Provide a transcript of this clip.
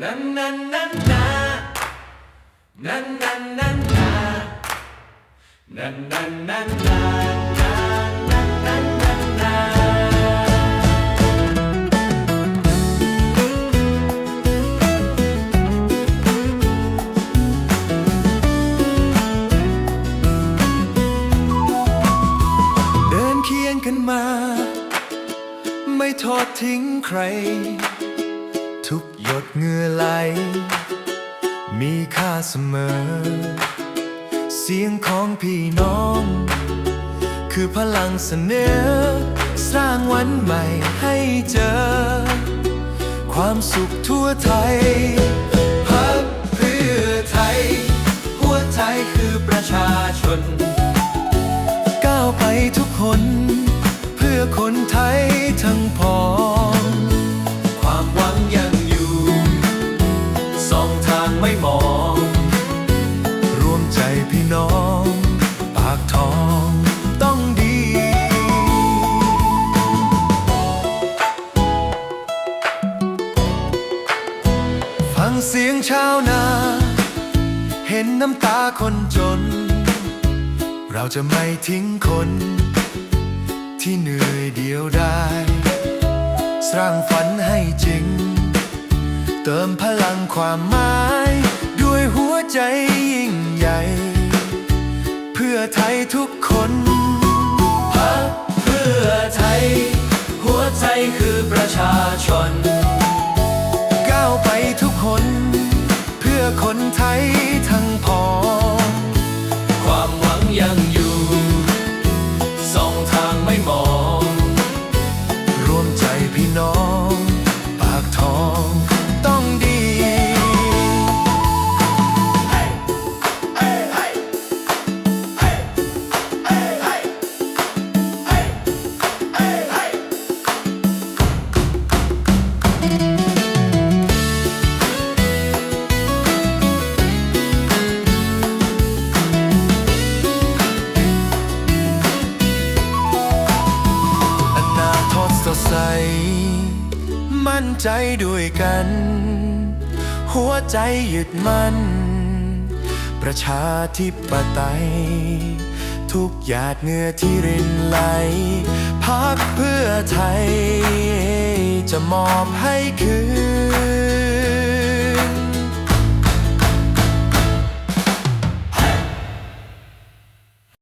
นันนันนันนานันนันนันนานันนันนันนานันนันนันนาเดินเคียงกันมา ไม่ทอดทิ้งใคร ทุกหยดเหงื่อไหล มีค่าเสมอ เสียงของพี่น้อง คือพลังเสนอ สร้างวันใหม่ให้เจอ ความสุขทั่วไทยพักเพื่อไทย หัวใจคือประชาชน ไม่มอง รวมใจพี่น้อง ปากท้องต้องดี ฟังเสียงชาวนา เห็นน้ำตาคนจน เราจะไม่ทิ้งคน ที่เหนื่อยเดียวได้สร้างฝันให้จริง เติมพลังความหมาย ใจยิ่งใหญ่ เพื่อไทยทุกคนพักเพื่อไทย หัวใจคือประชาชน ก้าวไปทุกคน เพื่อคนไทยทั้งพอ ใสมั่นใจด้วยกัน หัวใจยึดมั่น ประชาธิปไตย ทุกหยาดเหงื่อที่รินไหลพักเพื่อไทย จะมอบให้คืน